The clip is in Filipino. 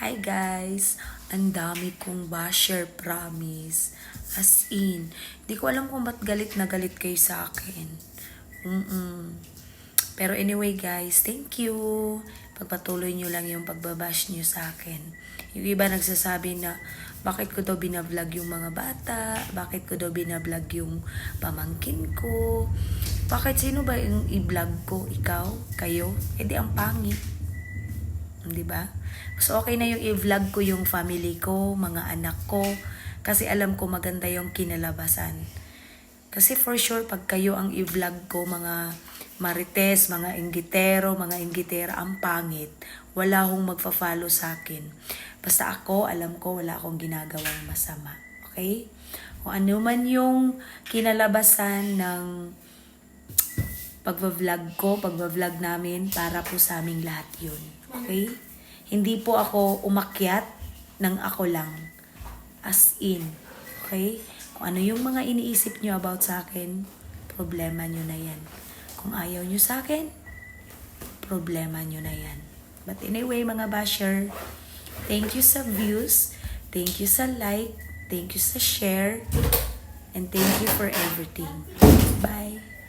Hi guys! Ang dami kong basher promise. As in, di ko alam kung ba't galit na galit kayo sa akin. Mm-mm. Pero anyway guys, thank you. Pagpatuloy nyo lang yung pagbabash nyo sa akin. Yung iba nagsasabi na, bakit ko daw binablog yung mga bata? Bakit ko daw binablog yung pamangkin ko? Bakit sino ba yung i-vlog ko? Ikaw? Kayo? E di ang pangit. Di ba? So, okay na yung i-vlog ko yung family ko, mga anak ko, kasi alam ko maganda yung kinalabasan. Kasi for sure, pag kayo ang i-vlog ko, mga marites, mga inggitero, mga inggitera, ang pangit, wala hong magfa-follow sa akin. Basta ako, alam ko, wala akong ginagawang masama. Okay? Kung ano man yung kinalabasan ng pagbablog ko, pagbablog namin, para po sa aming lahat yun. Okay? Hindi po ako umakyat ng ako lang. As in. Okay? Kung ano yung mga iniisip nyo about sa akin, problema nyo na yan. Kung ayaw nyo sa akin, problema nyo na yan. But anyway, mga basher, thank you sa views, thank you sa like, thank you sa share, and thank you for everything. Bye!